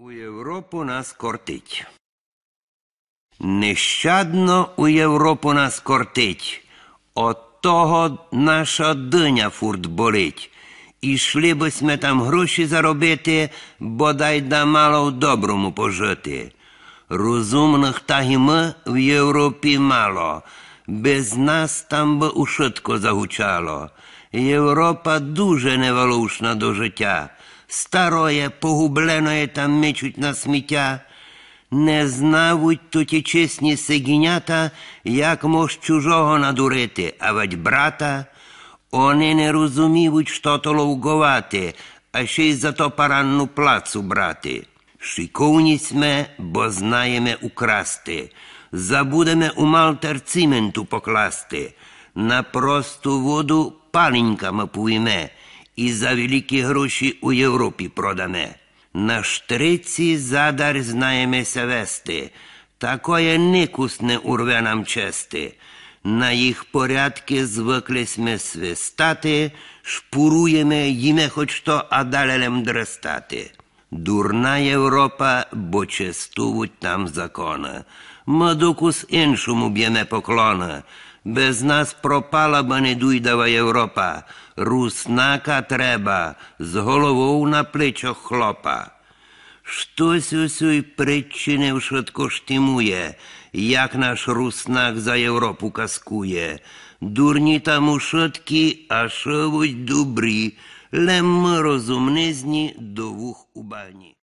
У Європу нас кортить. Нещадно у Європу нас кортить. От того наша диня фурт болить. Ішли би сме там гроші заробити, бодай да мало в доброму пожити. Розумних так і ми в Європі мало. Без нас там би ушитко загучало. Європа дуже неволушна до життя. Староє, погубленоє там мечуть на сміття. Не знавуть то ті чесні сегінята, як мож чужого надурити, а ведь брата. Вони не розуміють, що то ловгувати, а ще й за то паранну плацу брати. Шиковні сме, бо знаємо украсти. Забудемо у малтер цименту покласти. На просту воду паленьками пуйме і за великі гроші у Європі продаме. На штриці задар знаємося вести, такое никус не урве нам чести. На їх порядки звикли сме свистати, шпуруємо, їме хоч то, а далелем дрестати. Дурна Європа, бо честувуть нам закони. Ми докус іншому б'єме поклона. Без нас пропала би недуйдава Європа. Руснака треба, з головою на плечах хлопа. Штось усюй причинив швидко штимує, як наш руснак за Європу каскує. Дурні там ушотки, а шовуть добрі, лем розумнизні до вух у бані.